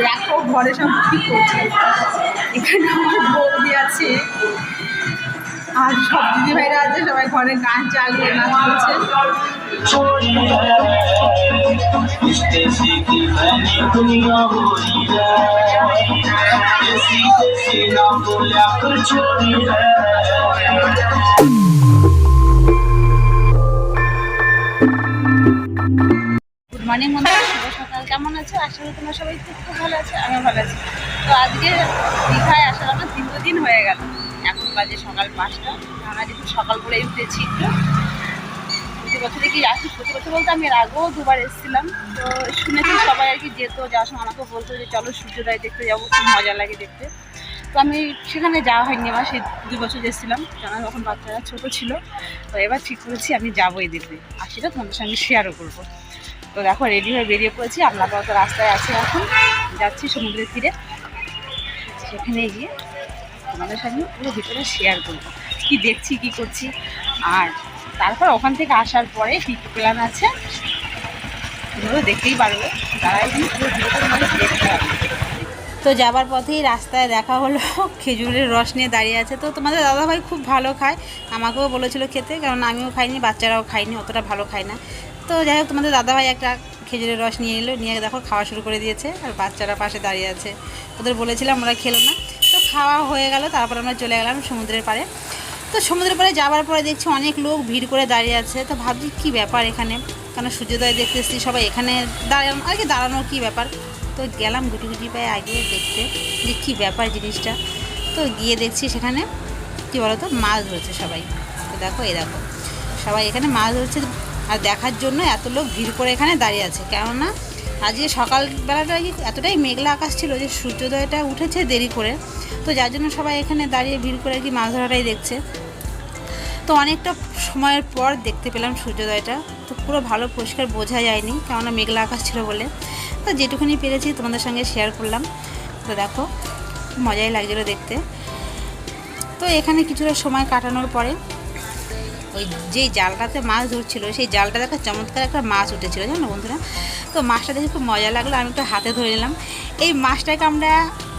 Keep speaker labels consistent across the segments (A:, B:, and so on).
A: দেখো ঘরে সব ঠিক করছে। এখানে আমার বৌদি আছে। আর সব দিদি ভাইরা আছে, সবাই ঘরে গান চালিয়ে নাচ করছে। গুড মর্নিং হয় কেমন আছো? করি তোমরা সবাই খুব খুব ভালো আছো, আমিও ভালো আছি। তো আজকে দীঘায় আসার আমার দীর্ঘদিন হয়ে গেল। এখন বাজে সকাল পাঁচটা। আমরা যেহেতু সকাল করে উঠেছি প্রতি বছরে কি আসি? প্রতি বছর বলতে আমি এর আগেও দুবার এসেছিলাম। তো শুনেছি সবাই আর কি যেত, যাওয়ার সময় আমাকে বলতো যে চলো সূর্যোদয় দেখতে যাব, খুব মজা লাগে দেখতে। তো আমি সেখানে যাওয়া হয়নি আমার, সেই দু বছর এসেছিলাম। কারণ তখন বাচ্চারা ছোটো ছিল। তো এবার ঠিক করেছি, আমি যাবোই দেখতে আর সেটা তোমাদের সঙ্গে শেয়ারও করব। তো দেখো রেডি হয়ে বেরিয়ে পড়েছি। আমরা তো রাস্তায় আছি এখন। যাচ্ছি সমুদ্রের তীরে। সেখানে গিয়ে তোমাদের সঙ্গে পুরো ভিতরে শেয়ার করব। কি দেখছি, কি করছি। আর তারপর ওখান থেকে আসার পরে কী কী প্ল্যান আছে, তোমরা দেখতেই পারবে। তারা কিন্তু পুরো ভিতরে মানে দেখতে পারবে তো যাবার পথেই রাস্তায় দেখা হলো, খেজুরের রস নিয়ে দাঁড়িয়ে আছে। তো তোমাদের দাদাভাই খুব ভালো খায়। আমাকেও বলেছিল খেতে, কারণ আমিও খাইনি, বাচ্চারাও খাইনি অতটা ভালো খায় না। তো যাই হোক, তোমাদের দাদাভাই একটা খেজুরের রস নিয়ে এলো, নিয়ে দেখো খাওয়া শুরু করে দিয়েছে, আর বাচ্চারা পাশে দাঁড়িয়ে আছে। ওদের বলেছিলাম ওরা খেলো না। তো খাওয়া হয়ে গেল, তারপর আমরা চলে গেলাম সমুদ্রের পাড়ে। তো সমুদ্রের পাড়ে যাওয়ার পরে দেখছি অনেক লোক ভিড় করে দাঁড়িয়ে আছে। তো ভাবছি কী ব্যাপার এখানে? কারণ সূর্যোদয় দেখতে এসেছি, সবাই এখানে দাঁড়ানো, আর কি দাঁড়ানোর কী ব্যাপার? তো গেলাম গুটি গুটি পায়ে আগে দেখতে, যে কী ব্যাপার জিনিসটা। তো গিয়ে দেখছি সেখানে, কী বলতো, মাছ ধরছে সবাই। তো দেখো, এই দেখো, সবাই এখানে মাছ ধরছে। আর দেখার জন্য এত লোক ভিড় করে এখানে দাঁড়িয়ে আছে। কেননা আজকে সকালবেলাটা কি এতটাই মেঘলা আকাশ ছিল যে সূর্যোদয়টা উঠেছে দেরি করে। তো যার জন্য সবাই এখানে দাঁড়িয়ে ভিড় করে কি মাছ ধরাটাই দেখছে। তো অনেকটা সময়ের পর দেখতে পেলাম সূর্যোদয়টা। তো পুরো ভালো পরিষ্কার বোঝা যায়নি কেননা মেঘলা আকাশ ছিল বলে। তো যেটুকুনি পেরেছি তোমাদের সঙ্গে শেয়ার করলাম। তো দেখো, মজাই লাগছিল দেখতে। তো এখানে কিছুটা সময় কাটানোর পরে ওই যেই জালটাতে মাছ ধরছিল, সেই জালটা দেখো চমৎকার একটা মাছ উঠেছিল, জানো বন্ধুরা? তো মাছটা দেখে খুব মজা লাগল, আমি একটু হাতে ধরে নিলাম। এই মাছটাকে আমরা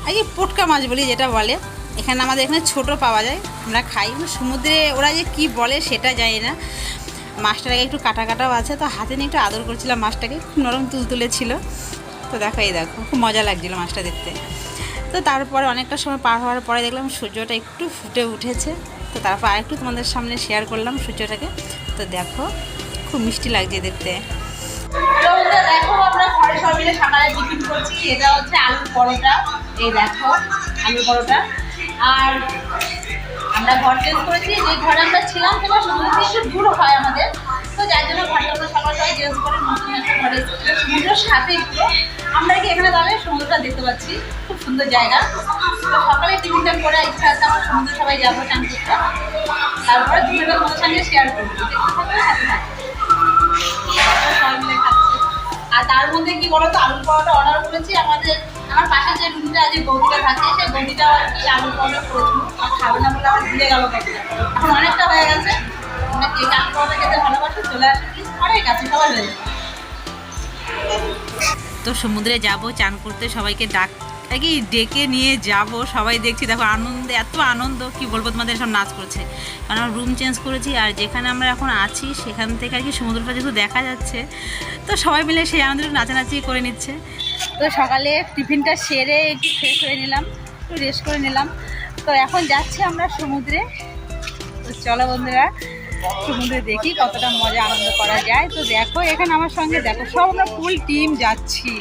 A: আগে পটকা মাছ বলি যেটা বলে, এখানে আমাদের এখানে ছোট পাওয়া যায়, আমরা খাই। সমুদ্রে ওরা যে কি বলে সেটা জানি না। মাছটাকে একটু কাটা কাটাও আছে, তো হাতে নিয়ে একটু আদর করছিলাম মাছটাকে, খুব নরম তুলতুলে ছিল তো দেখো, এই দেখো, খুব মজা লাগছিল মাছটা দেখতে। তো তারপরে অনেকটা সময় পার হওয়ার পরে দেখলাম সূর্যটা একটু ফুটে উঠেছে। তো তারপর আরেকটু তোমাদের সামনে শেয়ার করলাম সূর্যটাকে। তো দেখো, খুব মিষ্টি লাগছে দেখতে। দেখো আমরা এটা হচ্ছে আলুর এই দেখো, আলুর আর আমরা ঘর করেছি। যে ছিলাম আমাদের। তো ঘরটা সাথে আমরা কি এখানে দাঁড়িয়ে সমুদ্রটা দেখতে পাচ্ছি? খুব সুন্দর জায়গা। সকালে টিফিনটা করে ইচ্ছা আছে, আমার সমুদ্র সবাই যাব চান করতে। তারপরে দুপুরে তোমাদের সঙ্গে শেয়ার করব। আর তার মধ্যে কি বলতো, আলুর পরোটা অর্ডার করেছি। আমাদের, আমার পাশে যে রুমটা যে বৌদিটা থাকে, সেই বৌদিটাও আর কি আলুর পরোটা করেছিল আর খাবে না বলে আমার দিয়ে গেল এখন অনেকটা হয়ে গেছে। আমরা কে আলুর পরোটা খেতে ভালোবাসি, চলে আসে প্লিজ অনেক আছে, সবাই হয়ে যাবে তো সমুদ্রে যাব, চান করতে সবাইকে ডাক কি ডেকে নিয়ে যাব, সবাই দেখছি, দেখো আনন্দে, এত আনন্দ, কি বলব তোমাদের, সব নাচ করছে। কারণ আমরা রুম চেঞ্জ করেছি, আর যেখানে আমরা এখন আছি, সেখান থেকে আর কি সমুদ্রটা যেহেতু দেখা যাচ্ছে, তো সবাই মিলে সেই আনন্দটা নাচানাচি করে নিচ্ছে। তো সকালে টিফিনটা সেরে একটু ফ্রেশ হয়ে নিলাম, একটু রেস্ট করে নিলাম। তো এখন যাচ্ছি আমরা সমুদ্রে। তো চলো বন্ধুরা সমুদ্রে দেখি কতটা মজা, আনন্দ করা যায়। তো দেখো, এখানে আমার সঙ্গে দেখো, সব আমরা ফুল টিম যাচ্ছি।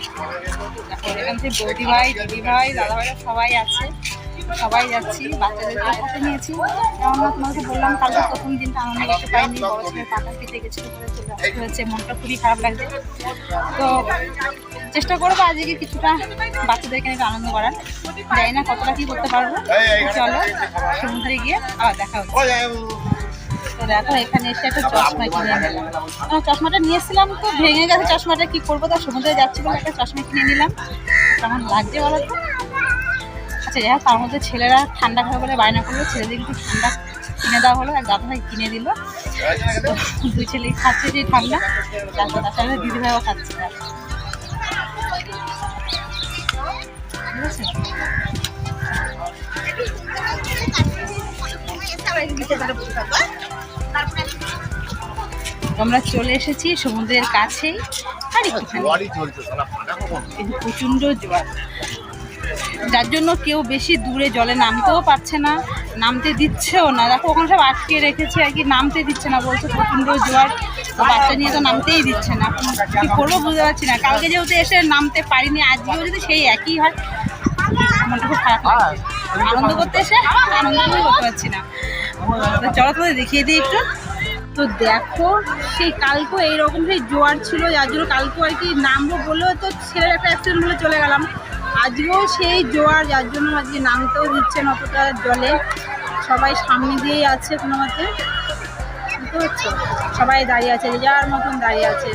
A: দেখো, এখান থেকে বৌদি ভাই, দিদি ভাই, দাদা ভাইরা সবাই আছে। সবাই যাচ্ছি বাচ্চাদেরকে সাথে নিয়েছি। আমরা তোমাকে বললাম, কালকে প্রথম দিনটা আনন্দ করতে পারিনি বড় ছেলে টাকা কেটে গেছিল আসতে মনটা খুবই খারাপ লাগছে। তো চেষ্টা করব আজকে কিছুটা বাচ্চাদেরকে একটু আনন্দ করার। জানি না কতটা কি করতে পারব। চলো, সমুদ্রে গিয়ে আবার দেখা হচ্ছে। এখানে এসে একটা চশমা কিনে নিলাম। চশমাটা নিয়েছিলাম তো, ভেঙে গেছে, চশমাটা কি করব? তা সমুদ্রে যাচ্ছি বলে একটা চশমা কিনে নিলাম। কেমন লাগছে বলো তো? আচ্ছা যাই তার মধ্যে ছেলেরা ঠান্ডা খাবে বলে বায়না করল। ছেলেদের কিন্তু ঠান্ডা কিনে দেওয়া হলো আর দাদা ভাই কিনে দিল। দুই ছেলে খাচ্ছে যে ঠান্ডা, তারপর তার সঙ্গে দিদি ভাইও খাচ্ছে
B: আমরা চলে এসেছি সমুদ্রের কাছেই আর কিন্তু প্রচণ্ড জোয়ার। যার জন্য কেউ বেশি দূরে জলে নামতেও পারছে না নামতে দিচ্ছেও না। দেখো ওখানে সব আটকে রেখেছে আর কি নামতে দিচ্ছে না বলছে প্রচণ্ড জোয়ার। বাচ্চা নিয়ে তো নামতেই দিচ্ছে না। কী করব বুঝতে পারছি না। কালকে যেহেতু এসে নামতে পারিনি আজকেও যদি সেই একই হয় মনটা খুব খারাপ আনন্দ করতে এসে আনন্দ করতে পারছি না। চলো তোমাদের দেখিয়ে দিই একটু। তো দেখো, সেই কালকেও এইরকম সেই জোয়ার ছিল, যার জন্য কালকেও আর কি নামবো বলেও তো ছেলের একটা অ্যাক্সিডেন্ট বলে চলে গেলাম। আজকেও সেই জোয়ার, যার জন্য আজকে নামতেও দিচ্ছে না অতটা জলে। সবাই সামনে দিয়েই আছে কোনো মতে সবাই দাঁড়িয়ে আছে যার মতন দাঁড়িয়ে আছে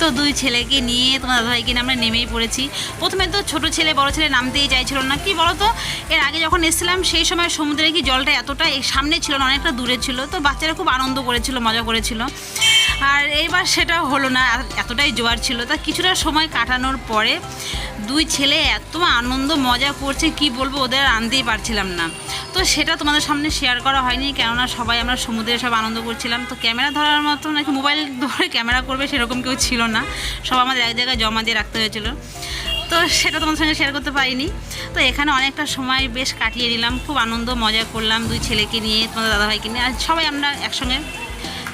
A: তো দুই ছেলেকে নিয়ে তোমার দাদাভাইকে নিয়ে আমরা নেমেই পড়েছি। প্রথমে তো ছোট ছেলে, বড় ছেলে নামতেই চাইছিল না। কি বলতো? এর আগে যখন এসেছিলাম, সেই সময় সমুদ্রে কি জলটা এতটা সামনে ছিল না, অনেকটা দূরে ছিল। তো বাচ্চারা খুব আনন্দ করেছিল, মজা করেছিল। আর এইবার সেটা হলো না এতটাই জোয়ার ছিল। তা কিছুটা সময় কাটানোর পরে দুই ছেলে এত আনন্দ, মজা করছে, কি বলব, ওদের আনতেই পারছিলাম না। তো সেটা তোমাদের সামনে শেয়ার করা হয়নি, কেননা সবাই আমরা সমুদ্রে সব আনন্দ করছিলাম। তো ক্যামেরা ধরার মতো, নাকি মোবাইল ধরে ক্যামেরা করবে সেরকম কেউ ছিল না। সব আমাদের এক জায়গায় জমা দিয়ে রাখতে হয়েছিল। তো সেটা তোমাদের সঙ্গে শেয়ার করতে পারিনি। তো এখানে অনেকটা সময় বেশ কাটিয়ে নিলাম, খুব আনন্দ, মজা করলাম দুই ছেলেকে নিয়ে, তোমাদের দাদাভাইকে নিয়ে। আর সবাই আমরা একসঙ্গে।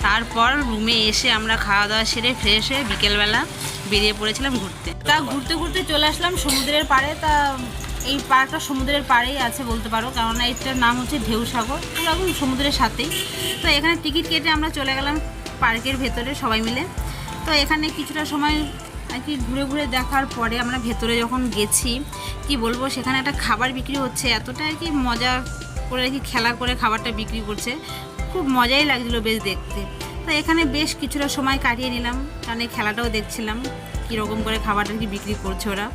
A: তারপর রুমে এসে আমরা খাওয়া দাওয়া সেরে ফ্রেশ হয়ে বিকেলবেলা বেরিয়ে পড়েছিলাম ঘুরতে। তা ঘুরতে ঘুরতে চলে আসলাম সমুদ্রের পাড়ে। তা এই পার্কটা সমুদ্রের পাড়েই আছে বলতে পারো কেননা এটার নাম হচ্ছে ঢেউ সাগর পুরো সমুদ্রের সাথেই। তো এখানে টিকিট কেটে আমরা চলে গেলাম পার্কের ভেতরে সবাই মিলে। তো এখানে কিছুটা সময় আর কি ঘুরে ঘুরে দেখার পরে আমরা ভেতরে যখন গেছি, কি বলব, সেখানে একটা খাবার বিক্রি হচ্ছে। এতটা আর কি মজা করে আর কি খেলা করে খাবারটা বিক্রি করছে। খুব মজাই লাগছিল বেশ দেখতে। তো এখানে বেশ কিছুটা সময় কাটিয়ে নিলাম। কারণ এই খেলাটাও দেখছিলাম, কীরকম করে খাবারটা কি বিক্রি করছে ওরা।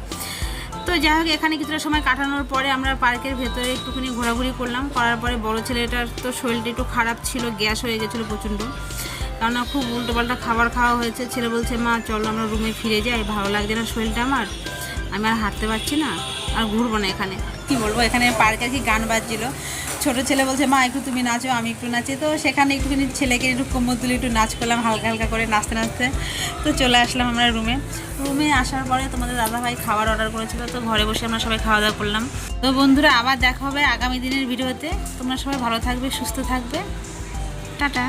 A: তো যাই হোক, এখানে কিছুটা সময় কাটানোর পরে আমরা পার্কের ভেতরে একটুখানি ঘোরাঘুরি করলাম। করার পরে বড় ছেলেটার তো শরীরটা একটু খারাপ ছিল, গ্যাস হয়ে গেছিল প্রচণ্ড। কেননা খুব উল্টো পাল্টা খাবার খাওয়া হয়েছে। ছেলে বলছে, মা, চলো আমরা রুমে ফিরে যাই, ভালো লাগছে না শরীরটা আমার। আমি আর হাঁটতে পারছি না, আর ঘুরবো না এখানে। কি বলব, এখানে পার্কে আর কি গান বাজছিল। ছোট ছেলে বলছে, মা, একটু তুমি নাচো, আমি একটু নাচি। তো সেখানে একটুখানি ছেলেকে একটু কোমর তুলে একটু নাচ করলাম, হালকা হালকা করে নাচতে নাচতে। তো চলে আসলাম আমরা রুমে রুমে আসার পরে তোমাদের দাদাভাই খাবার অর্ডার করেছিল, তো ঘরে বসে আমরা সবাই খাওয়া দাওয়া করলাম। তো বন্ধুরা, আবার দেখা হবে আগামী দিনের ভিডিওতে। তোমরা সবাই ভালো থাকবে, সুস্থ থাকবে। টাটা।